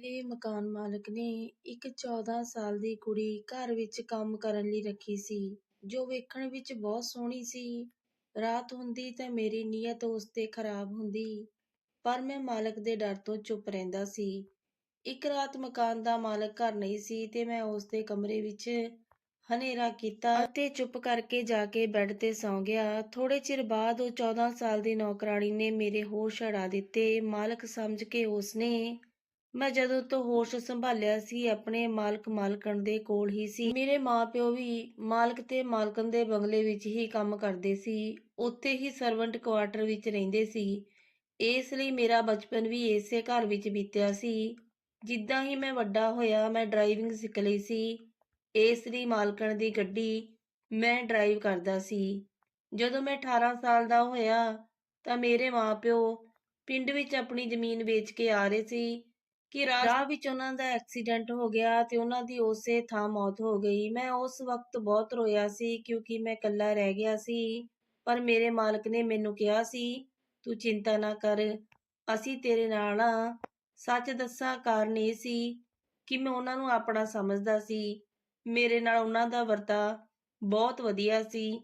ਮੇਰੇ ਮਕਾਨ ਮਾਲਕ ਨੇ ਇੱਕ 14 ਸਾਲ ਦੀ ਕੁੜੀ ਘਰ ਵਿੱਚ ਕੰਮ ਕਰਨ ਲਈ ਰੱਖੀ ਸੀ, ਜੋ ਵੇਖਣ ਵਿੱਚ ਬਹੁਤ ਸੋਹਣੀ ਸੀ। ਰਾਤ ਹੁੰਦੀ ਤਾਂ ਮੇਰੀ ਨੀਅਤ ਉਸ ਤੇ ਖਰਾਬ ਹੁੰਦੀ, ਪਰ ਮੈਂ ਮਾਲਕ ਦੇ ਡਰ ਤੋਂ ਚੁੱਪ ਰਹਿੰਦਾ ਸੀ। ਇੱਕ ਰਾਤ ਮਕਾਨ ਦਾ ਮਾਲਕ ਘਰ ਨਹੀਂ ਸੀ ਤੇ ਮੈਂ ਉਸ ਦੇ ਕਮਰੇ ਵਿੱਚ ਹਨੇਰਾ ਕੀਤਾ ਤੇ ਚੁੱਪ ਕਰਕੇ ਜਾ ਕੇ ਬੈੱਡ ਤੇ ਸੌਂ ਗਿਆ। ਥੋੜੇ ਚਿਰ ਬਾਅਦ ਉਹ 14 ਸਾਲ ਦੀ ਨੌਕਰਾਣੀ ਨੇ ਮੇਰੇ ਹੋਸ਼ ਛੜਾ ਦਿੱਤੇ। ਮਾਲਕ ਸਮਝ ਕੇ ਉਸਨੇ ਮੈਂ ਜਦੋਂ ਤੋਂ ਹੋਸ਼ ਸੰਭਾਲਿਆ ਸੀ, ਆਪਣੇ ਮਾਲਕ ਮਾਲਕਣ ਦੇ ਕੋਲ ਹੀ ਸੀ। ਮੇਰੇ ਮਾਪਿਓ ਵੀ ਮਾਲਕ ਤੇ ਮਾਲਕਣ ਦੇ ਬੰਗਲੇ ਵਿੱਚ ਹੀ ਕੰਮ ਕਰਦੇ ਸੀ। ਉੱਥੇ ਹੀ ਸਰਵੈਂਟ ਕੁਆਰਟਰ ਵਿੱਚ ਰਹਿੰਦੇ ਸੀ। ਇਸ ਲਈ ਮੇਰਾ ਬਚਪਨ ਵੀ ਇਸੇ ਘਰ ਵਿੱਚ ਬੀਤਿਆ ਸੀ। ਜਿੱਦਾਂ ਹੀ ਮੈਂ ਵੱਡਾ ਹੋਇਆ, ਮੈਂ ਡਰਾਈਵਿੰਗ ਸਿੱਖ ਲਈ ਸੀ। ਇਸ ਲਈ ਮਾਲਕਣ ਦੀ ਗੱਡੀ ਮੈਂ ਡਰਾਈਵ ਕਰਦਾ ਸੀ। ਜਦੋਂ ਮੈਂ 18 ਸਾਲ ਦਾ ਹੋਇਆ, ਤਾਂ ਮੇਰੇ ਮਾਪਿਓ ਪਿੰਡ ਵਿੱਚ ਆਪਣੀ ਜ਼ਮੀਨ ਵੇਚ ਕੇ ਆ ਰਹੇ ਸੀ। ਕਿ ਰਾਹ ਵਿੱਚ ਉਹਨਾਂ ਦਾ ਐਕਸੀਡੈਂਟ ਹੋ ਗਿਆ ਤੇ ਉਹਨਾਂ ਦੀ ਉਸੇ ਥਾਂ ਮੌਤ ਹੋ ਗਈ। ਮੈਂ ਉਸ ਵਕਤ ਬਹੁਤ ਰੋਇਆ ਸੀ ਕਿਉਂਕਿ ਮੈਂ ਇਕੱਲਾ ਰਹਿ ਗਿਆ ਸੀ, ਪਰ ਮੇਰੇ ਮਾਲਕ ਨੇ ਮੈਨੂੰ ਕਿਹਾ ਸੀ, ਤੂੰ ਚਿੰਤਾ ਨਾ ਕਰ, ਅਸੀਂ ਤੇਰੇ ਨਾਲ ਆ। ਸੱਚ ਦੱਸਾਂ ਕਾਰਨ ਇਹ ਸੀ ਕਿ ਮੈਂ ਉਹਨਾਂ ਨੂੰ ਆਪਣਾ ਸਮਝਦਾ ਸੀ। ਮੇਰੇ ਨਾਲ ਉਹਨਾਂ ਦਾ ਵਰਤਾ ਬਹੁਤ ਵਧੀਆ ਸੀ,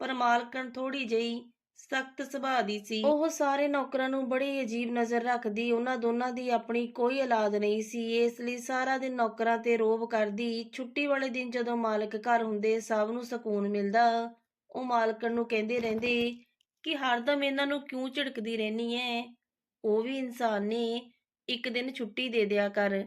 ਪਰ ਮਾਲਕਣ ਥੋੜੀ ਜਿਹੀ ਸਖਤ ਸੁਭਾਅ ਦੀ ਸੀ। ਉਹ ਸਾਰੇ ਨੌਕਰਾਂ ਨੂੰ ਬੜੀ ਅਜੀਬ ਨਜ਼ਰ ਰੱਖਦੀ, ਉਹਨਾਂ ਦੋਨਾਂ ਦੀ ਆਪਣੀ ਕੋਈ ਔਲਾਦ ਨਹੀਂ ਸੀ। ਇਸ ਲਈ ਸਾਰਾ ਦਿਨ ਨੌਕਰਾਂ ਤੇ ਰੋਬ ਕਰਦੀ। ਛੁੱਟੀ ਵਾਲੇ ਦਿਨ ਜਦੋਂ ਮਾਲਕ ਘਰ ਹੁੰਦੇ, ਸਭ ਨੂੰ ਸਕੂਨ ਮਿਲਦਾ। ਉਹ ਮਾਲਕਣ ਨੂੰ ਕਹਿੰਦੇ ਰਹਿੰਦੇ ਕਿ ਹਰਦਮ ਇਹਨਾਂ ਨੂੰ ਕਿਉਂ ਝਿੜਕਦੀ ਰਹਿਨੀ ਐ? ਉਹ ਵੀ ਇਨਸਾਨ ਨੇ। ਇੱਕ ਦਿਨ ਛੁੱਟੀ ਦੇ ਦਿਆ ਕਰ।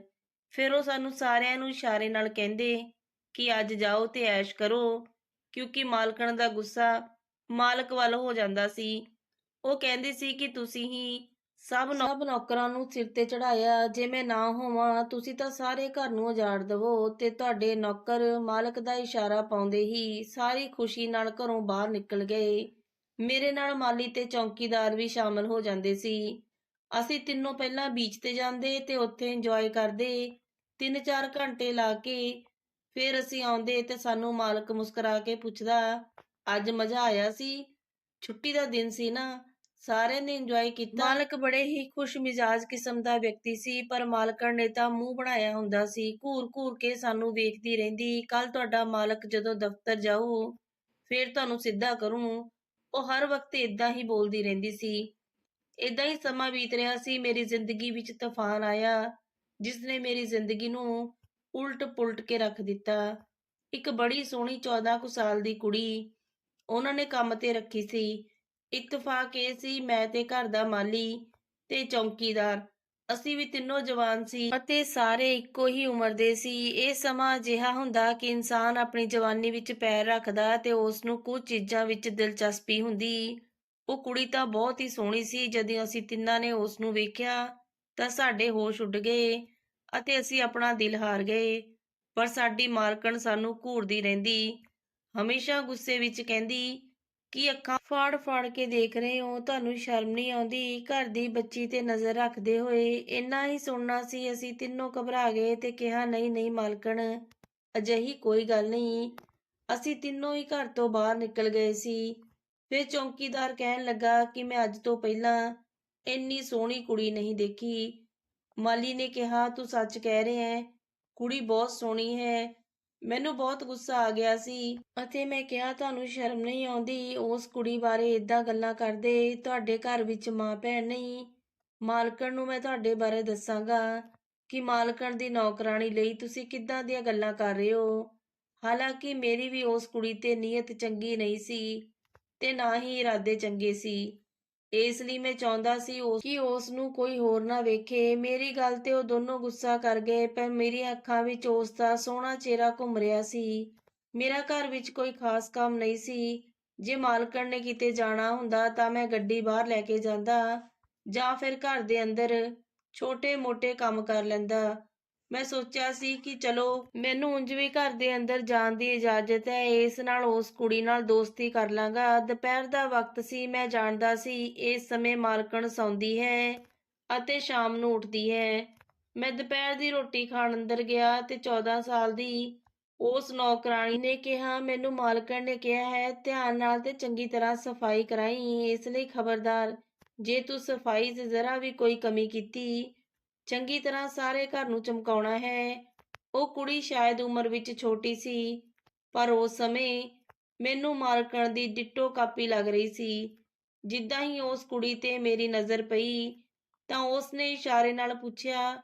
ਫਿਰ ਉਹ ਸਾਨੂੰ ਸਾਰਿਆਂ ਨੂੰ ਇਸ਼ਾਰੇ ਨਾਲ ਕਹਿੰਦੇ ਕਿ ਅੱਜ ਜਾਓ ਤੇ ਐਸ਼ ਕਰੋ, ਕਿਉਂਕਿ ਮਾਲਕਣ ਦਾ ਗੁੱਸਾ ਮਾਲਕ ਵੱਲ ਹੋ ਜਾਂਦਾ ਸੀ। ਉਹ ਕਹਿੰਦੀ ਸੀ ਕਿ ਤੁਸੀਂ ਹੀ ਸਭ ਸਭ ਨੌਕਰਾਂ ਨੂੰ ਸਿਰ ਤੇ ਚੜਾਇਆ ਜੇ ਮੈਂ ਨਾ ਹੋਵਾਂ, ਤੁਸੀਂ ਤਾਂ ਸਾਰੇ ਘਰ ਨੂੰ ਉਜਾੜ ਦਵੋ ਤੇ ਤੁਹਾਡੇ ਨੌਕਰ ਮਾਲਕ ਦਾ ਇਸ਼ਾਰਾ ਪਾਉਂਦੇ ਹੀ ਸਾਰੀ ਖੁਸ਼ੀ ਨਾਲ ਘਰੋਂ ਬਾਹਰ ਨਿਕਲ ਗਏ। ਮੇਰੇ ਨਾਲ ਮਾਲੀ ਤੇ ਚੌਕੀਦਾਰ ਵੀ ਸ਼ਾਮਲ ਹੋ ਜਾਂਦੇ ਸੀ। ਅਸੀਂ ਤਿੰਨੋਂ ਪਹਿਲਾਂ ਬੀਚ ਤੇ ਜਾਂਦੇ ਤੇ ਉੱਥੇ ਇੰਜੋਏ ਕਰਦੇ। 3-4 ਘੰਟੇ ਲਾ ਕੇ ਫਿਰ ਅਸੀਂ ਆਉਂਦੇ ਤੇ ਸਾਨੂੰ ਮਾਲਕ ਮੁਸਕਰਾ ਕੇ ਪੁੱਛਦਾ ਅੱਜ ਮਜ਼ਾ ਆਇਆ ਸੀ। ਛੁੱਟੀ ਦਾ ਦਿਨ ਸੀ ਨਾ, ਸਾਰਿਆਂ ਨੇ ਇੰਜੋਏ ਕੀਤਾ। ਮਾਲਕ ਬੜੇ ਹੀ ਖੁਸ਼ ਮਿਜਾਜ ਕਿਸਮ ਦਾ ਵਿਅਕਤੀ ਸੀ, ਪਰ ਮਾਲਕਣ ਨੇ ਤਾਂ ਮੂੰਹ ਬਣਾਇਆ ਹੁੰਦਾ ਸੀ। ਘੂਰ-ਘੂਰ ਕੇ ਸਾਨੂੰ ਵੇਖਦੀ ਰਹਿੰਦੀ ਕੱਲ ਤੁਹਾਡਾ ਮਾਲਕ ਜਦੋਂ ਦਫ਼ਤਰ ਜਾਊ, ਫਿਰ ਤੁਹਾਨੂੰ ਸਿੱਧਾ ਕਰੂੰ। ਉਹ ਹਰ ਵਕਤ ਇਦਾਂ ਹੀ ਬੋਲਦੀ ਰਹਿੰਦੀ ਸੀ। ਇਦਾਂ ਹੀ ਸਮਾਂ ਬੀਤ ਰਿਹਾ ਸੀ, ਮੇਰੀ ਜ਼ਿੰਦਗੀ ਵਿੱਚ ਤੂਫਾਨ ਆਇਆ, ਜਿਸ ਨੇ ਮੇਰੀ ਜ਼ਿੰਦਗੀ ਨੂੰ ਉਲਟ-ਪੁਲਟ ਕੇ ਰੱਖ ਦਿੱਤਾ। ਇੱਕ ਬੜੀ ਸੋਹਣੀ 14 ਕੁ ਸਾਲ ਦੀ ਕੁੜੀ ਉਹਨਾਂ ਨੇ ਕੰਮ ਤੇ ਰੱਖੀ ਸੀ। ਇਤਫਾਕ ਇਹ ਸੀ, ਮੈਂ ਤੇ ਘਰ ਦਾ ਮਾਲੀ ਤੇ ਚੌਕੀਦਾਰ, ਅਸੀਂ ਵੀ ਤਿੰਨੋਂ ਜਵਾਨ ਸੀ ਅਤੇ ਸਾਰੇ ਇੱਕੋ ਹੀ ਉਮਰ ਦੇ ਸੀ। ਇਹ ਸਮਾਂ ਅਜਿਹਾ ਹੁੰਦਾ ਕਿ ਇਨਸਾਨ ਆਪਣੀ ਜਵਾਨੀ ਵਿੱਚ ਪੈਰ ਰੱਖਦਾ ਤੇ ਉਸ ਨੂੰ ਕੁਝ ਚੀਜ਼ਾਂ ਵਿੱਚ ਦਿਲਚਸਪੀ ਹੁੰਦੀ। ਉਹ ਕੁੜੀ ਤਾਂ ਬਹੁਤ ਹੀ ਸੋਹਣੀ ਸੀ, ਜਦੋਂ ਅਸੀਂ ਤਿੰਨਾਂ ਨੇ ਉਸ ਨੂੰ ਵੇਖਿਆ ਤਾਂ ਸਾਡੇ ਹੋਸ਼ ਉੱਡ ਗਏ ਅਤੇ ਅਸੀਂ ਆਪਣਾ ਦਿਲ ਹਾਰ ਗਏ। ਪਰ ਸਾਡੀ ਮਾਲਕਣ ਸਾਨੂੰ ਘੂਰਦੀ ਰਹਿੰਦੀ। ਹਮੇਸ਼ਾ ਗੁੱਸੇ ਵਿੱਚ ਕਹਿੰਦੀ, ਕਿ ਅੱਖਾਂ ਫਾੜ ਫਾੜ ਕੇ ਦੇਖ ਰਹੇ ਹੋ? ਤੁਹਾਨੂੰ ਸ਼ਰਮ ਨਹੀਂ ਆਉਂਦੀ? ਘਰ ਦੀ ਬੱਚੀ ਤੇ ਨਜ਼ਰ ਰੱਖਦੇ ਹੋਏ ਇੰਨਾ ਹੀ ਸੁਣਨਾ ਸੀ, ਅਸੀਂ ਤਿੰਨੋਂ ਘਬਰਾ ਗਏ ਤੇ ਕਿਹਾ, ਨਹੀਂ ਨਹੀਂ ਮਾਲਕਣ, ਅਜਿਹੀ ਕੋਈ ਗੱਲ ਨਹੀਂ। ਅਸੀਂ ਤਿੰਨੋਂ ਹੀ ਘਰ ਤੋਂ ਬਾਹਰ ਨਿਕਲ ਗਏ ਸੀ। ਫਿਰ ਚੌਂਕੀਦਾਰ ਕਹਿਣ ਲੱਗਾ ਕਿ ਮੈਂ ਅੱਜ ਤੋਂ ਪਹਿਲਾਂ ਇੰਨੀ ਸੋਹਣੀ ਕੁੜੀ ਨਹੀਂ ਦੇਖੀ। ਮਾਲੀ ਨੇ ਕਿਹਾ, ਤੂੰ ਸੱਚ ਕਹਿ ਰਿਹਾ ਹੈ, ਕੁੜੀ ਬਹੁਤ ਸੋਹਣੀ ਹੈ। ਮੈਨੂੰ ਬਹੁਤ ਗੁੱਸਾ ਆ ਗਿਆ ਸੀ ਅਤੇ ਮੈਂ ਕਿਹਾ, ਤੁਹਾਨੂੰ ਸ਼ਰਮ ਨਹੀਂ ਆਉਂਦੀ ਉਸ ਕੁੜੀ ਬਾਰੇ ਇਦਾਂ ਗੱਲਾਂ ਕਰਦੇ? ਤੁਹਾਡੇ ਘਰ ਵਿੱਚ ਮਾਂ ਭੈਣ ਨਹੀਂ। ਮਾਲਕਣ ਨੂੰ ਮੈਂ ਤੁਹਾਡੇ ਬਾਰੇ ਦੱਸਾਂਗਾ ਕਿ ਮਾਲਕਣ ਦੀ ਨੌਕਰਾਨੀ ਲਈ ਤੁਸੀਂ ਕਿੱਦਾਂ ਦੀਆਂ ਗੱਲਾਂ ਕਰ ਰਹੇ ਹੋ। ਹਾਲਾਂਕਿ ਮੇਰੀ ਵੀ ਉਸ ਕੁੜੀ ਤੇ ਨੀਅਤ ਚੰਗੀ ਨਹੀਂ ਸੀ ਤੇ ਨਾ ਹੀ ਇਰਾਦੇ ਚੰਗੇ ਸੀ। ਇਸ ਲਈ ਮੈਂ ਚਾਹੁੰਦਾ ਸੀ ਕਿ ਉਸ ਨੂੰ ਕੋਈ ਹੋਰ ਨਾ ਵੇਖੇ। ਮੇਰੀ ਗੱਲ ਤੇ ਉਹ ਦੋਨੋਂ ਗੁੱਸਾ ਕਰ ਗਏ, ਪਰ ਮੇਰੀਆਂ ਅੱਖਾਂ ਵਿੱਚ ਉਸ ਦਾ ਸੋਹਣਾ ਚਿਹਰਾ ਘੁੰਮ ਰਿਹਾ ਸੀ। ਮੇਰਾ ਘਰ ਵਿੱਚ ਕੋਈ ਖਾਸ ਕੰਮ ਨਹੀਂ ਸੀ। ਜੇ ਮਾਲਕਣ ਨੇ ਕਿਤੇ ਜਾਣਾ ਹੁੰਦਾ ਤਾਂ ਮੈਂ ਗੱਡੀ ਬਾਹਰ ਲੈ ਕੇ ਜਾਂਦਾ ਜਾਂ ਫਿਰ ਘਰ ਦੇ ਅੰਦਰ ਛੋਟੇ-ਮੋਟੇ ਕੰਮ ਕਰ ਲੈਂਦਾ। ਮੈਂ ਸੋਚਿਆ ਸੀ ਕਿ ਚਲੋ ਮੈਨੂੰ ਉਂਝ ਵੀ ਘਰ ਦੇ ਅੰਦਰ ਜਾਣ ਦੀ ਇਜਾਜ਼ਤ ਹੈ। ਇਸ ਨਾਲ ਉਸ ਕੁੜੀ ਨਾਲ ਦੋਸਤੀ ਕਰ ਲਾਂਗਾ। ਦੁਪਹਿਰ ਦਾ ਵਕਤ ਸੀ, ਮੈਂ ਜਾਣਦਾ ਸੀ ਇਸ ਸਮੇਂ ਮਾਲਕਣ ਸੌਂਦੀ ਹੈ ਅਤੇ ਸ਼ਾਮ ਨੂੰ ਉੱਠਦੀ ਹੈ। ਮੈਂ ਦੁਪਹਿਰ ਦੀ ਰੋਟੀ ਖਾਣ ਅੰਦਰ ਗਿਆ ਤੇ 14 ਸਾਲ ਦੀ ਉਸ ਨੌਕਰਾਣੀ ਨੇ ਕਿਹਾ, ਮੈਨੂੰ ਮਾਲਕਣ ਨੇ ਕਿਹਾ ਹੈ, ਧਿਆਨ ਨਾਲ ਤੇ ਚੰਗੀ ਤਰ੍ਹਾਂ ਸਫ਼ਾਈ ਕਰਾਈ। ਇਸ ਲਈ ਖਬਰਦਾਰ, ਜੇ ਤੂੰ ਸਫ਼ਾਈ 'ਚ ਜ਼ਰਾ ਵੀ ਕੋਈ ਕਮੀ ਕੀਤੀ ਚੰਗੀ ਤਰ੍ਹਾਂ ਸਾਰੇ ਘਰ ਨੂੰ ਚਮਕਾਉਣਾ ਹੈ। ਉਹ ਕੁੜੀ ਸ਼ਾਇਦ ਉਮਰ ਵਿੱਚ ਛੋਟੀ ਸੀ, ਪਰ ਉਸ ਸਮੇਂ ਮੈਨੂੰ ਮਾਲਕਣ ਦੀ ਡਿੱਟੋ ਕਾਪੀ ਲੱਗ ਰਹੀ ਸੀ। ਜਿੱਦਾਂ ਹੀ ਉਸ ਕੁੜੀ ਤੇ ਮੇਰੀ ਨਜ਼ਰ ਪਈ, ਤਾਂ ਉਸ ਨੇ ਇਸ਼ਾਰੇ ਨਾਲ ਪੁੱਛਿਆ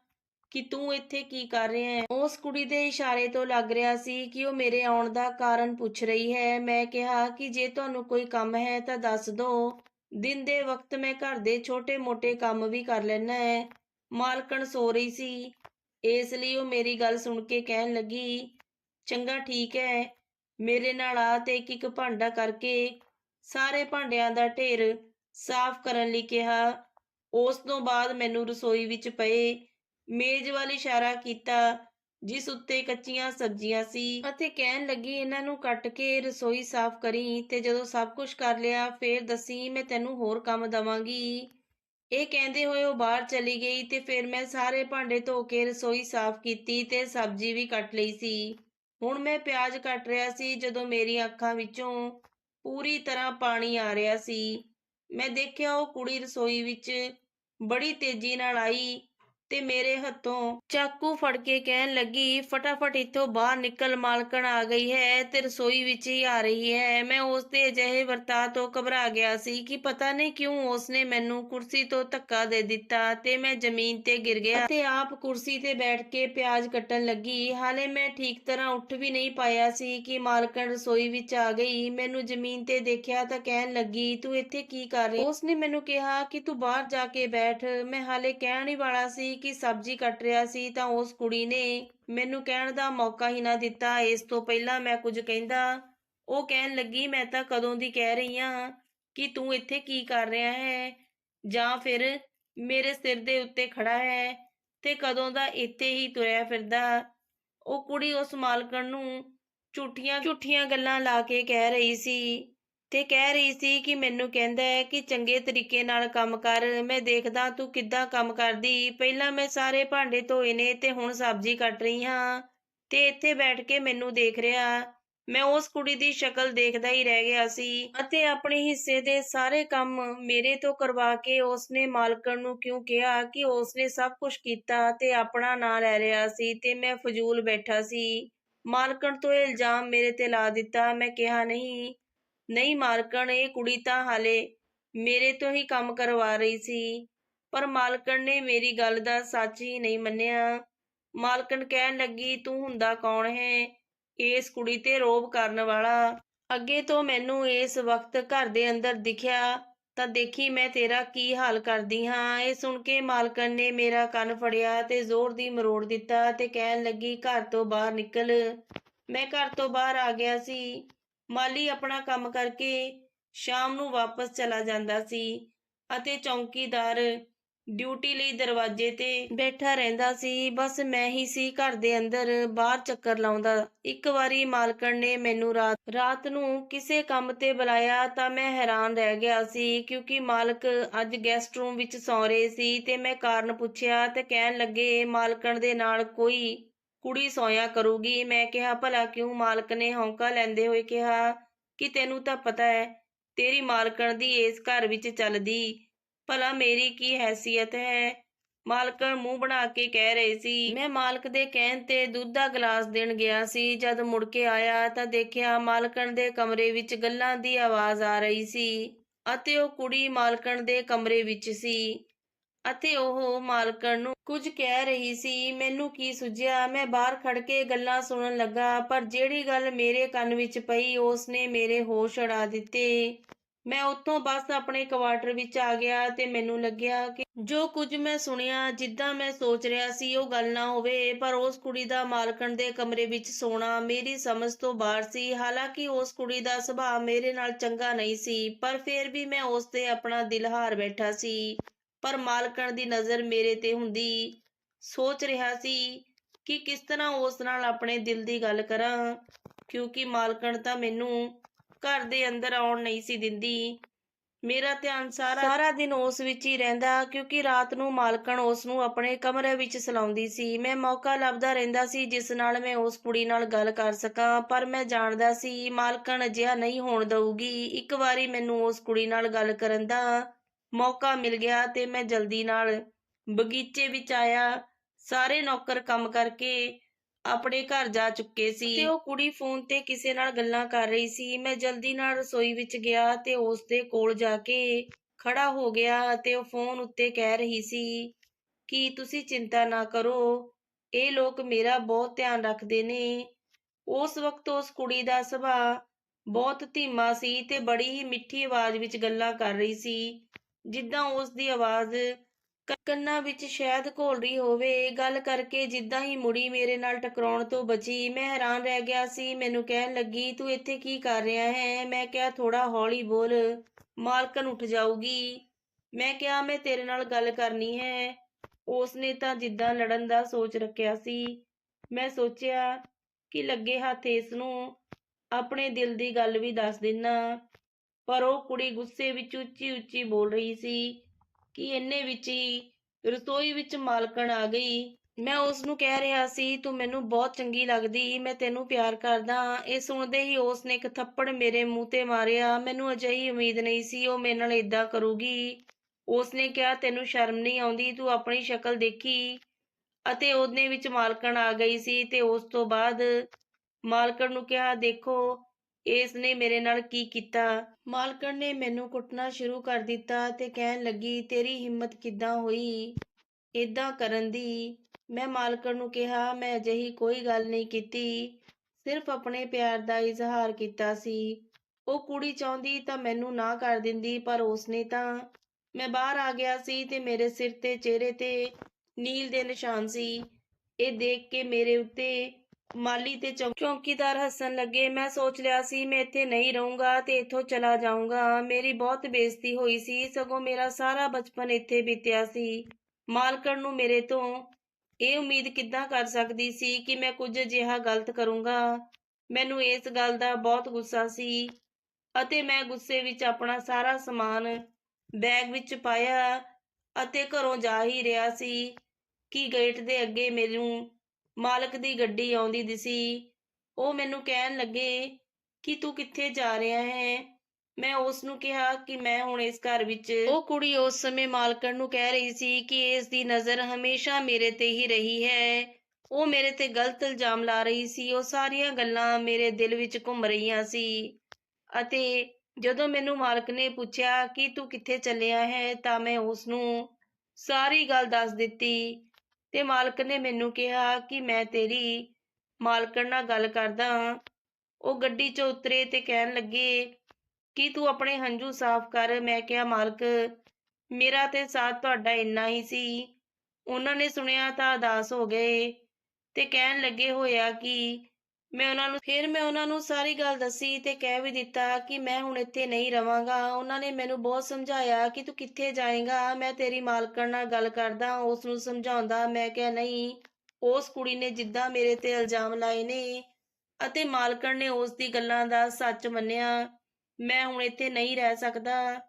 ਕਿ ਤੂੰ ਇੱਥੇ ਕੀ ਕਰ ਰਿਹਾ ਹੈ? ਉਸ ਕੁੜੀ ਦੇ ਇਸ਼ਾਰੇ ਤੋਂ ਲੱਗ ਰਿਹਾ ਸੀ ਕਿ ਉਹ ਮੇਰੇ ਆਉਣ ਦਾ ਕਾਰਨ ਪੁੱਛ ਰਹੀ ਹੈ। ਮੈਂ ਕਿਹਾ ਕਿ ਜੇ ਤੁਹਾਨੂੰ ਕੋਈ ਕੰਮ ਹੈ ਤਾਂ ਦੱਸ ਦਿਓ ਦਿਨ ਦੇ ਵਕਤ ਮੈਂ ਘਰ ਦੇ ਛੋਟੇ-ਮੋਟੇ ਕੰਮ ਵੀ ਕਰ ਲੈਣਾ ਹੈ। ਮਾਲਕਣ ਸੋ ਰਹੀ ਸੀ। ਇਸ ਲਈ ਉਹ ਮੇਰੀ ਗੱਲ ਸੁਣ ਕੇ ਕਹਿਣ ਲੱਗੀ, ਚੰਗਾ, ਠੀਕ ਹੈ। ਮੇਰੇ ਨਾਲ ਆ ਤੇ ਇੱਕ ਇੱਕ ਭਾਂਡਾ ਕਰਕੇ ਸਾਰੇ ਭਾਂਡਿਆਂ ਦਾ ਢੇਰ ਸਾਫ਼ ਕਰਨ ਲਈ ਕਿਹਾ। ਉਸ ਤੋਂ ਬਾਅਦ ਮੈਨੂੰ ਰਸੋਈ ਵਿੱਚ ਪਏ ਮੇਜ਼ ਵੱਲ ਇਸ਼ਾਰਾ ਕੀਤਾ, ਜਿਸ ਉੱਤੇ ਕੱਚੀਆਂ ਸਬਜ਼ੀਆਂ ਸੀ। ਅਤੇ ਕਹਿਣ ਲੱਗੀ, ਇਹਨਾਂ ਨੂੰ ਕੱਟ ਕੇ ਰਸੋਈ ਸਾਫ਼ ਕਰੀ ਤੇ ਜਦੋਂ ਸਭ ਕੁਝ ਕਰ ਲਿਆ, ਫੇਰ ਦੱਸੀ, ਮੈਂ ਤੈਨੂੰ ਹੋਰ ਕੰਮ ਦਵਾਂਗੀ। ਇਹ ਕਹਿੰਦੇ ਹੋਏ ਉਹ ਬਾਹਰ ਚਲੀ ਗਈ ਤੇ ਫਿਰ ਮੈਂ ਸਾਰੇ ਭਾਂਡੇ ਧੋ ਕੇ ਰਸੋਈ ਸਾਫ਼ ਕੀਤੀ ਤੇ ਸਬਜ਼ੀ ਵੀ ਕੱਟ ਲਈ ਸੀ। ਹੁਣ ਮੈਂ ਪਿਆਜ਼ ਕੱਟ ਰਿਹਾ ਸੀ ਜਦੋਂ ਮੇਰੀਆਂ ਅੱਖਾਂ ਵਿੱਚੋਂ ਪੂਰੀ ਤਰ੍ਹਾਂ ਪਾਣੀ ਆ ਰਿਹਾ ਸੀ। ਮੈਂ ਦੇਖਿਆ ਉਹ ਕੁੜੀ ਰਸੋਈ ਵਿੱਚ ਬੜੀ ਤੇਜ਼ੀ ਨਾਲ ਆਈ ਤੇ ਮੇਰੇ ਹੱਥੋਂ ਚਾਕੂ ਫੜ ਕੇ ਕਹਿਣ ਲੱਗੀ, ਫਟਾਫਟ ਇੱਥੋਂ ਬਾਹਰ ਨਿਕਲ, ਮਾਲਕਣ ਆ ਗਈ ਹੈ ਤੇ ਰਸੋਈ ਵਿੱਚ ਹੀ ਆ ਰਹੀ ਹੈ। ਮੈਂ ਉਸ ਦੇ ਅਜਿਹੇ ਵਰਤਾਅ ਤੋਂ ਘਬਰਾ ਗਿਆ ਸੀ ਕਿ ਪਤਾ ਨਹੀਂ ਕਿਉਂ ਉਸ ਨੇ ਮੈਨੂੰ ਕੁਰਸੀ ਤੋਂ ਧੱਕਾ ਦੇ ਦਿੱਤਾ ਤੇ ਮੈਂ ਜ਼ਮੀਨ ਤੇ ਗਿਰ ਗਿਆ ਤੇ ਆਪ ਕੁਰਸੀ ਤੇ ਬੈਠ ਕੇ ਪਿਆਜ਼ ਕੱਟਣ ਲੱਗੀ। ਹਾਲੇ ਮੈਂ ਠੀਕ ਤਰ੍ਹਾਂ ਉੱਠ ਵੀ ਨਹੀਂ ਪਾਇਆ ਸੀ ਕਿ ਮਾਲਕਣ ਰਸੋਈ ਵਿੱਚ ਆ ਗਈ। ਮੈਨੂੰ ਜ਼ਮੀਨ ਤੇ ਦੇਖਿਆ ਤਾਂ ਕਹਿਣ ਲੱਗੀ, ਤੂੰ ਇੱਥੇ ਕੀ ਕਰ ਰਹੀ? ਉਸ ਨੇ ਮੈਨੂੰ ਕਿਹਾ ਕਿ ਤੂੰ ਬਾਹਰ ਜਾ ਕੇ ਬੈਠ। ਮੈਂ ਹਾਲੇ ਕਹਿਣ ਹੀ ਵਾਲਾ ਸੀ ਕਿ ਸਬਜ਼ੀ ਕੱਟ ਰਿਹਾ ਸੀ ਤਾਂ ਉਸ ਕੁੜੀ ਨੇ ਮੈਨੂੰ ਕਹਿਣ ਦਾ ਮੌਕਾ ਹੀ ਨਾ ਦਿੱਤਾ। ਇਸ ਤੋਂ ਪਹਿਲਾਂ ਮੈਂ ਕੁਝ ਕਹਿੰਦਾ, ਉਹ ਕਹਿਣ ਲੱਗੀ, ਮੈਂ ਤਾਂ ਕਦੋਂ ਦੀ ਕਹਿ ਰਹੀ ਹਾਂ ਕਿ ਤੂੰ ਇੱਥੇ ਕੀ ਕਰ ਰਿਹਾ ਹੈ? ਜਾਂ ਫਿਰ ਮੇਰੇ ਸਿਰ ਦੇ ਉੱਤੇ ਖੜਾ ਹੈ ਤੇ ਕਦੋਂ ਦਾ ਇੱਥੇ ਹੀ ਤੁਰਿਆ ਫਿਰਦਾ? ਉਹ ਕੁੜੀ ਉਸ ਮਾਲਕਣ ਨੂੰ ਝੂਠੀਆਂ ਝੂਠੀਆਂ ਗੱਲਾਂ ਲਾ ਕੇ ਕਹਿ ਰਹੀ ਸੀ। ਤੇ ਕਹਿ ਰਹੀ ਸੀ ਕਿ ਮੈਨੂੰ ਕਹਿੰਦਾ ਹੈ ਕਿ ਚੰਗੇ ਤਰੀਕੇ ਨਾਲ ਕੰਮ ਕਰ, ਮੈਂ ਦੇਖਦਾ ਤੂੰ ਕਿੱਦਾਂ ਕੰਮ ਕਰਦੀ, ਪਹਿਲਾਂ ਮੈਂ ਸਾਰੇ ਭਾਂਡੇ ਧੋਏ ਨੇ ਤੇ ਹੁਣ ਸਬਜ਼ੀ ਕੱਟ ਰਹੀ ਹਾਂ। ਤੇ ਇੱਥੇ ਬੈਠ ਕੇ ਮੈਨੂੰ ਦੇਖ ਰਿਹਾ, ਮੈਂ ਉਸ ਕੁੜੀ ਦੀ ਸ਼ਕਲ ਦੇਖਦਾ ਹੀ ਰਹਿ ਗਿਆ ਸੀ ਅਤੇ ਆਪਣੇ ਹਿੱਸੇ ਦੇ ਸਾਰੇ ਕੰਮ ਮੇਰੇ ਤੋਂ ਕਰਵਾ ਕੇ ਉਸਨੇ ਮਾਲਕਣ ਨੂੰ ਕਿਉਂ ਕਿਹਾ ਕਿ ਉਸਨੇ ਸਭ ਕੁਝ ਕੀਤਾ ਤੇ ਆਪਣਾ ਨਾਂ ਲੈ ਰਿਹਾ ਸੀ ਤੇ ਮੈਂ ਫਜ਼ੂਲ ਬੈਠਾ ਸੀ। ਮਾਲਕਣ ਤੋਂ ਇਲਜ਼ਾਮ ਮੇਰੇ ਤੇ ਲਾ ਦਿੱਤਾ, ਮੈਂ ਕਿਹਾ, ਨਹੀਂ ਨਹੀਂ ਮਾਲਕਣ, ਇਹ ਕੁੜੀ ਤਾਂ ਹਾਲੇ ਮੇਰੇ ਤੋਂ ਹੀ ਕੰਮ ਕਰਵਾ ਰਹੀ ਸੀ। ਪਰ ਮਾਲਕਣ ਨੇ ਮੇਰੀ ਗੱਲ ਦਾ ਸੱਚ ਹੀ ਨਹੀਂ ਮੰਨਿਆ। ਮਾਲਕਣ ਕਹਿਣ ਲੱਗੀ, ਤੂੰ ਹੁੰਦਾ ਕੌਣ ਹੈ? ਇਸ ਕੁੜੀ ਤੇ ਰੋਬ ਕਰਨ ਵਾਲਾ। ਅੱਗੇ ਤੋਂ ਮੈਨੂੰ ਇਸ ਵਕਤ ਘਰ ਦੇ ਅੰਦਰ ਦਿਖਿਆ ਤਾਂ ਦੇਖੀ ਮੈਂ ਤੇਰਾ ਕੀ ਹਾਲ ਕਰਦੀ ਹਾਂ। ਇਹ ਸੁਣ ਕੇ ਮਾਲਕਣ ਨੇ ਮੇਰਾ ਕੰਨ ਫੜਿਆ ਤੇ ਜ਼ੋਰ ਦੀ ਮਰੋੜ ਦਿੱਤਾ ਤੇ ਕਹਿਣ ਲੱਗੀ, ਘਰ ਤੋਂ ਬਾਹਰ ਨਿਕਲ। ਮੈਂ ਘਰ ਤੋਂ ਬਾਹਰ ਆ ਗਿਆ ਸੀ। ਮਾਲੀ ਆਪਣਾ ਕੰਮ ਕਰਕੇ ਸ਼ਾਮ ਨੂੰ ਵਾਪਸ ਚਲਾ ਜਾਂਦਾ ਸੀ ਅਤੇ ਚੌਂਕੀਦਾਰ ਡਿਊਟੀ ਲਈ ਦਰਵਾਜ਼ੇ ਤੇ ਬੈਠਾ ਰਹਿੰਦਾ ਸੀ। ਬਸ ਮੈਂ ਹੀ ਸੀ ਘਰ ਦੇ ਅੰਦਰ, ਬਾਹਰ ਚੱਕਰ ਲਾਉਂਦਾ। ਇੱਕ ਵਾਰੀ ਮਾਲਕਣ ਨੇ ਮੈਨੂੰ ਰਾਤ ਰਾਤ ਨੂੰ ਕਿਸੇ ਕੰਮ ਤੇ ਬੁਲਾਇਆ ਤਾਂ ਮੈਂ ਹੈਰਾਨ ਰਹਿ ਗਿਆ ਸੀ ਕਿਉਂਕਿ ਮਾਲਕ ਅੱਜ ਗੈਸਟ ਰੂਮ ਵਿੱਚ ਸੌਂ ਰਹੇ ਸੀ ਤੇ ਮੈਂ ਕਾਰਨ ਪੁੱਛਿਆ ਤੇ ਕਹਿਣ ਲੱਗੇ, ਮਾਲਕਣ ਦੇ ਨਾਲ ਕੋਈ ਕੁੜੀ ਸੋਇਆ ਕਰੂਗੀ। ਮੈਂ ਕਿਹਾ, ਭਲਾ ਕਿਉਂ ਮਾਲਕ ਨੇ ਹੌਂਕਾ ਲੈਂਦੇ ਹੋਏ ਕਿਹਾ ਕਿ ਤੈਨੂੰ ਤਾਂ ਪਤਾ ਹੈ, ਤੇਰੀ ਮਾਲਕਣ ਦੀ ਇਸ ਘਰ ਵਿੱਚ ਚੱਲਦੀ। ਭਲਾ ਮੇਰੀ ਕੀ ਹੈਸੀਅਤ ਹੈ? ਮਾਲਕਣ ਮੂੰਹ ਬਣਾ ਕੇ ਕਹਿ ਰਹੇ ਸੀ। ਮੈਂ ਮਾਲਕ ਦੇ ਕਹਿਣ ਤੇ ਦੁੱਧ ਦਾ ਗਲਾਸ ਦੇਣ ਗਿਆ ਸੀ। ਜਦ ਮੁੜ ਕੇ ਆਇਆ ਤਾਂ ਦੇਖਿਆ ਮਾਲਕਣ ਦੇ ਕਮਰੇ ਵਿੱਚ ਗੱਲਾਂ ਦੀ ਆਵਾਜ਼ ਆ ਰਹੀ ਸੀ ਅਤੇ ਉਹ ਕੁੜੀ ਮਾਲਕਣ ਦੇ ਕਮਰੇ ਵਿੱਚ ਸੀ। ਅਤੇ ਉਹ ਮਾਲਕਣ ਨੂੰ ਕੁਝ ਕਹਿ ਰਹੀ ਸੀ, ਮੈਨੂੰ ਕੀ ਸੁਝਿਆ? ਮੈਂ ਬਾਹਰ ਖੜ ਕੇ ਗੱਲਾਂ ਸੁਣਨ ਲੱਗਾ, ਪਰ ਜਿਹੜੀ ਗੱਲ ਮੇਰੇ ਕੰਨ ਵਿੱਚ ਪਈ ਉਸ ਨੇ ਮੇਰੇ ਹੋਸ਼ ਉਡਾ ਦਿੱਤੇ। ਮੈਂ ਉੱਥੋਂ ਬਸ ਆਪਣੇ ਕੁਆਟਰ ਵਿੱਚ ਆ ਗਿਆ ਤੇ ਮੈਨੂੰ ਲੱਗਿਆ ਕਿ ਜੋ ਕੁਝ ਮੈਂ ਸੁਣਿਆ, ਜਿੱਦਾਂ ਮੈਂ ਸੋਚ ਰਿਹਾ ਸੀ, ਉਹ ਗੱਲ ਨਾ ਹੋਵੇ, ਪਰ ਉਸ ਕੁੜੀ ਦਾ ਮਾਲਕਣ ਦੇ ਕਮਰੇ ਵਿੱਚ ਸੋਣਾ ਮੇਰੀ ਸਮਝ ਤੋਂ ਬਾਹਰ ਸੀ। ਹਾਲਾਂਕਿ ਉਸ ਕੁੜੀ ਦਾ ਸੁਭਾਅ ਮੇਰੇ ਨਾਲ ਚੰਗਾ ਨਹੀਂ ਸੀ, ਪਰ ਫਿਰ ਵੀ ਮੈਂ ਉਸ ਤੇ ਆਪਣਾ ਦਿਲ ਹਾਰ ਬੈਠਾ ਸੀ। ਪਰ ਮਾਲਕਣ ਦੀ ਨਜ਼ਰ ਮੇਰੇ ਤੇ ਹੁੰਦੀ। ਸੋਚ ਰਿਹਾ ਸੀ ਕਿ ਕਿਸ ਤਰ੍ਹਾਂ ਉਸ ਨਾਲ ਆਪਣੇ ਦਿਲ ਦੀ ਗੱਲ ਕਰਾਂ, ਕਿਉਂਕਿ ਮਾਲਕਣ ਤਾਂ ਮੈਨੂੰ ਘਰ ਦੇ ਅੰਦਰ ਆਉਣ ਨਹੀਂ ਸੀ ਦਿੰਦੀ। ਮੇਰਾ ਧਿਆਨ ਸਾਰਾ ਸਾਰਾ ਦਿਨ ਉਸ ਵਿੱਚ ਹੀ ਰਹਿੰਦਾ, ਕਿਉਂਕਿ ਰਾਤ ਨੂੰ ਮਾਲਕਣ ਉਸ ਨੂੰ ਆਪਣੇ ਕਮਰੇ ਵਿੱਚ ਸਲਾਉਂਦੀ ਸੀ। ਮੈਂ ਮੌਕਾ ਲੱਭਦਾ ਰਹਿੰਦਾ ਸੀ, ਜਿਸ ਨਾਲ ਮੈਂ ਉਸ ਕੁੜੀ ਨਾਲ ਗੱਲ ਕਰ ਸਕਾਂ, ਪਰ ਮੈਂ ਜਾਣਦਾ ਸੀ ਮਾਲਕਣ ਅਜਿਹਾ ਨਹੀਂ ਹੋਣ ਦਊਗੀ। ਇੱਕ ਵਾਰੀ ਮੈਨੂੰ ਉਸ ਕੁੜੀ ਨਾਲ ਗੱਲ ਕਰਨ ਦਾ ਮੌਕਾ ਮਿਲ ਗਿਆ ਤੇ ਮੈਂ ਜਲਦੀ ਨਾਲ ਬਗੀਚੇ ਵਿੱਚ ਆਇਆ। ਸਾਰੇ ਨੌਕਰ ਕੰਮ ਕਰਕੇ ਆਪਣੇ ਘਰ ਜਾ ਚੁੱਕੇ ਸੀ ਤੇ ਉਹ ਕੁੜੀ ਫੋਨ ਤੇ ਕਿਸੇ ਨਾਲ ਗੱਲਾਂ ਕਰ ਰਹੀ ਸੀ। ਮੈਂ ਜਲਦੀ ਨਾਲ ਰਸੋਈ ਵਿੱਚ ਗਿਆ ਤੇ ਉਸ ਦੇ ਕੋਲ ਜਾ ਕੇ ਖੜਾ ਹੋ ਗਿਆ ਤੇ ਉਹ ਫੋਨ ਉੱਤੇ ਕਹਿ ਰਹੀ ਸੀ ਕਿ ਤੁਸੀਂ ਚਿੰਤਾ ਨਾ ਕਰੋ, ਇਹ ਲੋਕ ਮੇਰਾ ਬਹੁਤ ਧਿਆਨ ਰੱਖਦੇ ਨੇ। ਉਸ ਵਕਤ ਉਸ ਕੁੜੀ ਦਾ ਸੁਭਾਅ ਬਹੁਤ ਧੀਮਾ ਸੀ ਤੇ ਬੜੀ ਹੀ ਮਿੱਠੀ ਆਵਾਜ਼ ਵਿੱਚ ਗੱਲਾਂ ਕਰ ਰਹੀ ਸੀ। ਜਿੱਦਾਂ ਉਸ ਦੀ ਆਵਾਜ਼ ਕੰਨਾਂ ਵਿੱਚ ਸ਼ਹਿਦ ਘੋਲ ਰਹੀ ਹੋਵੇ ਗੱਲ ਕਰਕੇ ਜਿੱਦਾਂ ਹੀ ਮੁੜੀ ਮੇਰੇ ਨਾਲ ਟਕਰਾਉਣ ਤੋਂ ਬਚੀ, ਮੈਂ ਹੈਰਾਨ ਰਹਿ ਗਿਆ ਸੀ। ਮੈਨੂੰ ਕਹਿਣ ਲੱਗੀ, ਤੂੰ ਇੱਥੇ ਕੀ ਕਰ ਰਿਹਾ ਹੈ? ਮੈਂ ਕਿਹਾ ਥੋੜਾ ਹੌਲੀ ਬੋਲ ਮਾਲਕਨ ਉੱਠ ਜਾਊਗੀ। ਮੈਂ ਕਿਹਾ, ਮੈਂ ਤੇਰੇ ਨਾਲ ਗੱਲ ਕਰਨੀ ਹੈ। ਉਸਨੇ ਤਾਂ ਜਿੱਦਾਂ ਲੜਨ ਦਾ ਸੋਚ ਰੱਖਿਆ ਸੀ। ਮੈਂ ਸੋਚਿਆ ਕਿ ਲੱਗੇ ਹੱਥ ਇਸ ਨੂੰ ਆਪਣੇ ਦਿਲ ਦੀ ਗੱਲ ਵੀ ਦੱਸ ਦਿੰਨਾ ਪਰ ਉਹ ਕੁੜੀ ਗੁੱਸੇ ਵਿੱਚ ਉੱਚੀ ਉੱਚੀ ਬੋਲ ਰਹੀ ਸੀ ਕਿ ਇੰਨੇ ਵਿੱਚ ਹੀ ਰਸੋਈ ਵਿੱਚ ਮਾਲਕਣ ਆ ਗਈ। ਮੈਂ ਉਸ ਨੂੰ ਕਹਿ ਰਿਹਾ ਸੀ, ਤੂੰ ਮੈਨੂੰ ਬਹੁਤ ਚੰਗੀ ਲੱਗਦੀ, ਮੈਂ ਤੈਨੂੰ ਪਿਆਰ ਕਰਦਾ ਇਹ ਸੁਣਦੇ ਹੀ ਉਸ ਨੇ ਇੱਕ ਥੱਪੜ ਮੇਰੇ ਮੂੰਹ ਤੇ ਮਾਰਿਆ। ਮੈਨੂੰ ਅਜਿਹੀ ਉਮੀਦ ਨਹੀਂ ਸੀ, ਉਹ ਮੇਰੇ ਨਾਲ ਇਦਾਂ ਕਰੂਗੀ। ਉਸ ਨੇ ਕਿਹਾ, ਤੈਨੂੰ ਸ਼ਰਮ ਨਹੀਂ ਆਉਂਦੀ, ਤੂੰ ਆਪਣੀ ਸ਼ਕਲ ਦੇਖੀ। ਅਤੇ ਉਹਦੇ ਵਿੱਚ ਮਾਲਕਣ ਆ ਗਈ ਸੀ ਤੇ ਉਸ ਤੋਂ ਬਾਅਦ ਮਾਲਕਣ ਨੂੰ ਕਿਹਾ, ਦੇਖੋ ਇਸ ਨੇ ਮੇਰੇ ਨਾਲ ਕੀ ਕੀਤਾ? ਮਾਲਕਣ ਨੇ ਮੈਨੂੰ ਕੁੱਟਣਾ ਸ਼ੁਰੂ ਕਰ ਦਿੱਤਾ ਤੇ ਕਹਿਣ ਲੱਗੀ, ਤੇਰੀ ਹਿੰਮਤ ਕਿੱਦਾਂ ਹੋਈ? ਇਦਾਂ ਕਰਨ ਦੀ? ਮੈਂ ਮਾਲਕਣ ਨੂੰ ਕਿਹਾ, ਮੈਂ ਅਜਿਹੀ ਕੋਈ ਗੱਲ ਨਹੀਂ ਕੀਤੀ। ਸਿਰਫ ਆਪਣੇ ਪਿਆਰ ਦਾ ਇਜ਼ਹਾਰ ਕੀਤਾ ਸੀ। ਉਹ ਕੁੜੀ ਚਾਹੁੰਦੀ ਤਾਂ ਮੈਨੂੰ ਨਾ ਕਰ ਦਿੰਦੀ, ਪਰ ਉਸਨੇ ਤਾਂ ਮੈਂ ਬਾਹਰ ਆ ਗਿਆ ਸੀ ਤੇ ਮੇਰੇ ਸਿਰ ਤੇ ਚਿਹਰੇ ਤੇ ਨੀਲ ਦੇ ਨਿਸ਼ਾਨ ਸੀ। ਇਹ ਦੇਖ ਕੇ ਮੇਰੇ ਉੱਤੇ ਮਾਲੀ ਤੇ ਚੌਕੀਦਾਰ ਹੱਸਣ ਲੱਗੇ, ਮੈਂ ਸੋਚ ਲਿਆ ਸੀ, ਮੈਂ ਇੱਥੇ ਨਹੀਂ ਰਹੂੰਗਾ ਤੇ ਇੱਥੋਂ ਚਲਾ ਜਾਊਂਗਾ। ਮੇਰੀ ਬਹੁਤ ਬੇਇੱਜ਼ਤੀ ਹੋਈ ਸੀ, ਸਗੋਂ ਮੇਰਾ ਸਾਰਾ ਬਚਪਨ ਇੱਥੇ ਬੀਤਿਆ ਸੀ। ਮਾਲਕਣ ਨੂੰ ਮੇਰੇ ਤੋਂ ਇਹ ਉਮੀਦ ਕਿੱਦਾਂ ਕਰ ਸਕਦੀ ਸੀ ਕਿ ਮੈਂ ਕੁਝ ਅਜਿਹਾ ਗਲਤ ਕਰੂੰਗਾ? ਮੈਨੂੰ ਇਸ ਗੱਲ ਦਾ ਬਹੁਤ ਗੁੱਸਾ ਸੀ ਅਤੇ ਮੈਂ ਗੁੱਸੇ ਵਿੱਚ ਆਪਣਾ ਸਾਰਾ ਸਮਾਨ ਬੈਗ ਵਿੱਚ ਪਾਇਆ ਅਤੇ ਘਰੋਂ ਜਾ ਹੀ ਰਿਹਾ ਸੀ ਕਿ ਗੇਟ ਦੇ ਅੱਗੇ ਮੈਨੂੰ ਮਾਲਕ ਦੀ ਗੱਡੀ ਆਉਂਦੀ ਦਿਸੀ ਉਹ ਮੈਨੂੰ ਕਹਿਣ ਲੱਗੇ ਕਿ ਤੂੰ ਕਿੱਥੇ ਜਾ ਰਿਹਾ ਹੈ? ਮੈਂ ਉਸ ਨੂੰ ਕਿਹਾ ਕਿ ਮੈਂ ਹੁਣ ਇਸ ਘਰ ਵਿੱਚ ਉਹ ਕੁੜੀ ਉਸ ਸਮੇਂ ਮਾਲਕਣ ਨੂੰ ਕਹਿ ਰਹੀ ਸੀ ਕਿ ਇਸ ਦੀ ਨਜ਼ਰ ਹਮੇਸ਼ਾ ਮੇਰੇ ਤੇ ਹੀ ਰਹੀ ਹੈ। ਉਹ ਮੇਰੇ ਤੇ ਗਲਤ ਇਲਜ਼ਾਮ ਲਾ ਰਹੀ ਸੀ। ਉਹ ਸਾਰੀਆਂ ਗੱਲਾਂ ਮੇਰੇ ਦਿਲ ਵਿੱਚ ਘੁੰਮ ਰਹੀਆਂ ਸੀ। ਅਤੇ ਜਦੋਂ ਮੈਨੂੰ ਮਾਲਕ ਨੇ ਪੁੱਛਿਆ ਕਿ ਤੂੰ ਕਿੱਥੇ ਚੱਲਿਆ ਹੈ ਤਾਂ ਮੈਂ ਉਸ ਨੂੰ ਸਾਰੀ ਗੱਲ ਦੱਸ ਦਿੱਤੀ। ਤੇ ਮਾਲਕ ਨੇ ਮੈਨੂੰ ਕਿਹਾ ਕਿ ਮੈਂ ਤੇਰੀ ਮਾਲਕਣ ਨਾਲ ਗੱਲ ਕਰਦਾ ਉਹ ਗੱਡੀ ਚ ਉਤਰੇ ਤੇ ਕਹਿਣ ਲੱਗੇ, ਕਿ ਤੂੰ ਆਪਣੇ ਹੰਝੂ ਸਾਫ਼ ਕਰ? ਮੈਂ ਕਿਹਾ, ਮਾਲਕ, ਮੇਰਾ ਤੇ ਸਾਥ ਤੁਹਾਡਾ ਇੰਨਾ ਹੀ ਸੀ। ਉਹਨਾਂ ਨੇ ਸੁਣਿਆ ਤਾਂ ਅਦਾਸ ਹੋ ਗਏ ਤੇ ਕਹਿਣ ਲੱਗੇ ਹੋਇਆ ਕਿ ਮੈਂ ਉਹਨਾਂ ਨੂੰ, ਫਿਰ ਮੈਂ ਉਹਨਾਂ ਨੂੰ ਸਾਰੀ ਗੱਲ ਦੱਸੀ ਤੇ ਕਹਿ ਵੀ ਦਿੱਤਾ ਕਿ ਮੈਂ ਹੁਣ ਇੱਥੇ ਨਹੀਂ ਰਵਾਂਗਾ। ਉਹਨਾਂ ਨੇ ਮੈਨੂੰ ਬਹੁਤ ਸਮਝਾਇਆ ਕਿ ਤੂੰ ਕਿੱਥੇ ਜਾਏਗਾ, ਮੈਂ ਤੇਰੀ ਮਾਲਕਣ ਨਾਲ ਗੱਲ ਕਰਦਾ ਉਸ ਨੂੰ ਸਮਝਾਉਂਦਾ, ਮੈਂ ਕਿਹਾ, ਨਹੀਂ, ਉਸ ਕੁੜੀ ਨੇ ਜਿੱਦਾਂ ਮੇਰੇ ਤੇ ਇਲਜ਼ਾਮ ਲਾਏ ਨੇ ਅਤੇ ਮਾਲਕਣ ਨੇ ਉਸ ਦੀ ਗੱਲਾਂ ਦਾ ਸੱਚ ਮੰਨਿਆ, ਮੈਂ ਹੁਣ ਇੱਥੇ ਨਹੀਂ ਰਹਿ ਸਕਦਾ।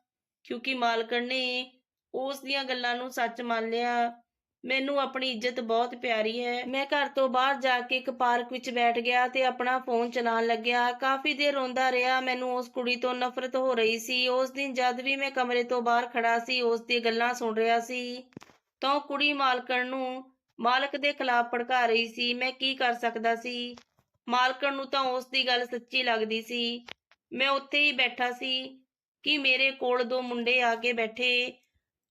ਕਿਉਂਕਿ ਮਾਲਕਣ ਨੇ ਉਸ ਦੀਆਂ ਗੱਲਾਂ ਨੂੰ ਸੱਚ ਮੰਨ ਲਿਆ। ਮੈਨੂੰ ਆਪਣੀ ਇੱਜ਼ਤ ਬਹੁਤ ਪਿਆਰੀ ਹੈ। ਮੈਂ ਘਰ ਤੋਂ ਬਾਹਰ ਜਾ ਕੇ ਇੱਕ ਪਾਰਕ ਵਿੱਚ ਬੈਠ ਗਿਆ ਤੇ ਆਪਣਾ ਫੋਨ ਚਲਾਉਣ ਲੱਗਿਆ। ਕਾਫੀ ਦੇਰ ਰੋਂਦਾ ਰਿਹਾ। ਮੈਨੂੰ ਉਸ ਕੁੜੀ ਤੋਂ ਨਫ਼ਰਤ ਹੋ ਰਹੀ ਸੀ। ਉਸ ਦਿਨ ਜਦ ਵੀ ਮੈਂ ਕਮਰੇ ਤੋਂ ਬਾਹਰ ਖੜਾ ਸੀ, ਉਸ ਦੀ ਗੱਲਾਂ ਸੁਣ ਰਿਹਾ ਸੀ। ਤਾਂ ਉਹ ਕੁੜੀ ਮਾਲਕਣ ਨੂੰ, ਮਾਲਕ ਦੇ ਖਿਲਾਫ ਭੜਕਾ ਰਹੀ ਸੀ। ਮੈਂ ਕੀ ਕਰ ਸਕਦਾ ਸੀ? ਮਾਲਕਣ ਨੂੰ ਤਾਂ ਉਸ ਦੀ ਗੱਲ ਸੱਚੀ ਲੱਗਦੀ ਸੀ। ਮੈਂ ਉੱਥੇ ਹੀ ਬੈਠਾ ਸੀ ਕਿ ਮੇਰੇ ਕੋਲ ਦੋ ਮੁੰਡੇ ਆ ਕੇ ਬੈਠੇ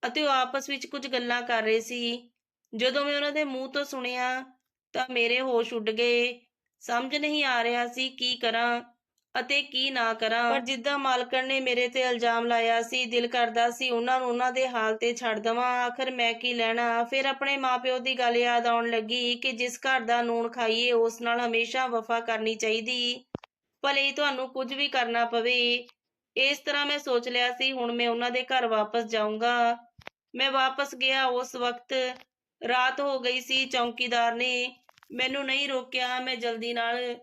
ਅਤੇ ਉਹ ਆਪਸ ਵਿੱਚ ਕੁਝ ਗੱਲਾਂ ਕਰ ਰਹੇ ਸੀ। ਜਦੋਂ ਮੈਂ ਉਹਨਾਂ ਦੇ ਮੂੰਹ ਤੋਂ ਸੁਣਿਆ ਤਾਂ ਮੇਰੇ ਹੋਸ਼ ਉੱਡ ਗਏ। ਸਮਝ ਨਹੀਂ ਆ ਰਿਹਾ ਸੀ ਕੀ ਕਰਾਂ ਅਤੇ ਕੀ ਨਾ ਕਰਾਂ। ਪਰ ਜਿੱਦਾਂ ਮਾਲਕਣ ਨੇ ਮੇਰੇ ਤੇ ਇਲਜ਼ਾਮ ਲਾਇਆ ਸੀ, ਦਿਲ ਕਰਦਾ ਸੀ ਉਹਨਾਂ ਨੂੰ ਉਹਨਾਂ ਦੇ ਹਾਲ ਤੇ ਛੱਡ ਦਵਾਂ। ਆਖਰ ਮੈਂ ਕੀ ਲੈਣਾ? ਫਿਰ ਆਪਣੇ ਮਾਪਿਓ ਦੀ ਗੱਲ ਯਾਦ ਆਉਣ ਲੱਗੀ ਕਿ ਜਿਸ ਘਰ ਦਾ ਨੂਣ ਖਾਈਏ, ਉਸ ਨਾਲ ਹਮੇਸ਼ਾ ਵਫਾ ਕਰਨੀ ਚਾਹੀਦੀ। ਭਲੇ ਤੁਹਾਨੂੰ ਕੁਝ ਵੀ ਕਰਨਾ ਪਵੇ। ਇਸ ਤਰ੍ਹਾਂ ਮੈਂ ਸੋਚ ਲਿਆ ਸੀ, ਹੁਣ ਮੈਂ ਉਹਨਾਂ ਦੇ ਘਰ ਵਾਪਸ ਜਾਊਂਗਾ। ਮੈਂ ਵਾਪਸ ਗਿਆ ਉਸ ਵਕਤ ਰਾਤ ਹੋ ਗਈ ਸੀ, ਚੌਕੀਦਾਰ ਨੇ ਮੈਨੂੰ ਨਹੀਂ ਰੋਕਿਆ। ਮੈਂ ਜਲਦੀ ਨਾਲ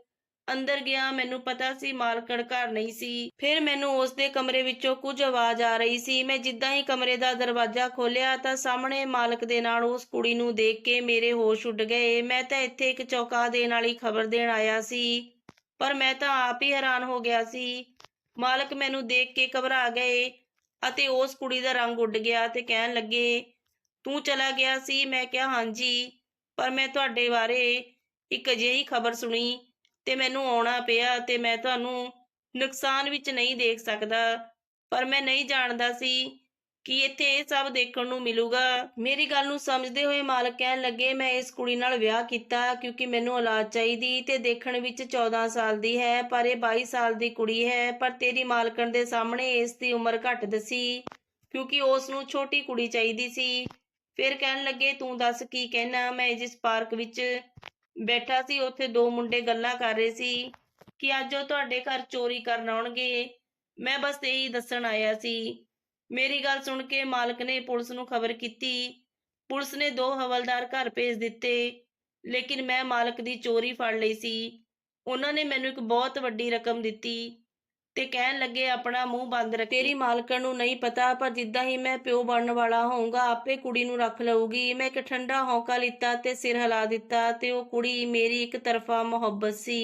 ਅੰਦਰ ਗਿਆ। ਮੈਨੂੰ ਪਤਾ ਸੀ ਮਾਲਕਣ ਘਰ ਨਹੀਂ ਸੀ। ਫਿਰ ਮੈਨੂੰ ਉਸ ਦੇ ਕਮਰੇ ਵਿੱਚੋਂ ਕੁਝ ਆਵਾਜ਼ ਆ ਰਹੀ ਸੀ। ਮੈਂ ਜਿੱਦਾਂ ਹੀ ਕਮਰੇ ਦਾ ਦਰਵਾਜ਼ਾ ਖੋਲ੍ਹਿਆ ਤਾਂ ਸਾਹਮਣੇ ਮਾਲਕ ਦੇ ਨਾਲ ਉਸ ਕੁੜੀ ਨੂੰ ਦੇਖ ਕੇ ਮੇਰੇ ਹੋਸ਼ ਉੱਡ ਗਏ। ਮੈਂ ਤਾਂ ਇੱਥੇ ਇੱਕ ਚੌਕਾ ਦੇਣ ਵਾਲੀ ਖਬਰ ਦੇਣ ਆਇਆ ਸੀ, ਪਰ ਮੈਂ ਤਾਂ ਆਪ ਹੀ ਹੈਰਾਨ ਹੋ ਗਿਆ ਸੀ। ਮਾਲਕ ਮੈਨੂੰ ਦੇਖ ਕੇ ਘਬਰਾ ਗਏ ਅਤੇ ਉਸ ਕੁੜੀ ਦਾ ਰੰਗ ਉੱਡ ਗਿਆ ਤੇ ਕਹਿਣ ਲੱਗੇ ਤੂੰ ਚਲਾ ਗਿਆ ਸੀ? ਮੈਂ ਕਿਹਾ, ਹਾਂਜੀ। ਪਰ ਮੈਂ ਤੁਹਾਡੇ ਬਾਰੇ ਇੱਕ ਅਜਿਹੀ ਖਬਰ ਸੁਣੀ ਤੇ ਮੈਨੂੰ ਆਉਣਾ ਪਿਆ ਤੇ ਮੈਂ ਤੁਹਾਨੂੰ ਨੁਕਸਾਨ ਵਿੱਚ ਨਹੀਂ ਦੇਖ ਸਕਦਾ। ਪਰ ਮੈਂ ਨਹੀਂ ਜਾਣਦਾ ਸੀ ਕਿ ਇੱਥੇ ਇਹ ਸਭ ਦੇਖਣ ਨੂੰ ਮਿਲੂਗਾ। ਮੇਰੀ ਗੱਲ ਨੂੰ ਸਮਝਦੇ ਹੋਏ ਮਾਲਕ ਕਹਿਣ ਲੱਗੇ, ਮੈਂ ਇਸ ਕੁੜੀ ਨਾਲ ਵਿਆਹ ਕੀਤਾ ਕਿਉਂਕਿ ਮੈਨੂੰ ਔਲਾਦ ਚਾਹੀਦੀ ਤੇ ਦੇਖਣ ਵਿੱਚ 14 ਸਾਲ ਦੀ ਹੈ, ਪਰ ਇਹ 22 ਸਾਲ ਦੀ ਕੁੜੀ ਹੈ, ਪਰ ਤੇਰੀ ਮਾਲਕਣ ਦੇ ਸਾਹਮਣੇ ਇਸ ਦੀ ਉਮਰ ਘੱਟ ਦੱਸੀ ਕਿਉਂਕਿ ਉਸ ਨੂੰ ਛੋਟੀ ਕੁੜੀ ਚਾਹੀਦੀ ਸੀ। ਫਿਰ ਕਹਿਣ ਲੱਗੇ, ਤੂੰ ਦੱਸ ਕੀ ਕਹਿਣਾ ਮੈਂ ਜਿਸ ਪਾਰਕ ਵਿੱਚ ਬੈਠਾ ਸੀ, ਉੱਥੇ ਦੋ ਮੁੰਡੇ ਗੱਲਾਂ ਕਰ ਰਹੇ ਸੀ ਕਿ ਅੱਜ ਉਹ ਤੁਹਾਡੇ ਘਰ ਚੋਰੀ ਕਰਨ ਆਉਣਗੇ। ਮੈਂ ਬਸ ਇਹੀ ਦੱਸਣ ਆਇਆ ਸੀ। ਮੇਰੀ ਗੱਲ ਸੁਣ ਕੇ ਮਾਲਕ ਨੇ ਪੁਲਿਸ ਨੂੰ ਖਬਰ ਕੀਤੀ। ਪੁਲਿਸ ਨੇ ਦੋ ਹਵਲਦਾਰ ਘਰ ਭੇਜ ਦਿੱਤੇ, ਲੇਕਿਨ ਮੈਂ ਮਾਲਕ ਦੀ ਚੋਰੀ ਫੜ ਲਈ ਸੀ। ਉਹਨਾਂ ਨੇ ਮੈਨੂੰ ਇੱਕ ਬਹੁਤ ਵੱਡੀ ਰਕਮ ਦਿੱਤੀ। ਤੇ ਕਹਿਣ ਲੱਗੇ, ਆਪਣਾ ਮੂੰਹ ਬੰਦ ਰੱਖ। ਤੇਰੀ ਮਾਲਕਣ ਨੂੰ ਨਹੀਂ ਪਤਾ, ਪਰ ਜਿੱਦਾਂ ਹੀ ਮੈਂ ਪਿਓ ਬਣਨ ਵਾਲਾ ਹੋਊਂਗਾ, ਆਪੇ ਕੁੜੀ ਨੂੰ ਰੱਖ ਲਊਗੀ। ਮੈਂ ਇੱਕ ਠੰਡਾ ਹੌਂਕਾ ਲਿੱਤਾ ਤੇ ਸਿਰ ਹਿਲਾ ਦਿੱਤਾ ਤੇ ਉਹ ਕੁੜੀ ਮੇਰੀ ਇੱਕ ਤਰਫਾ ਮੁਹੱਬਤ ਸੀ।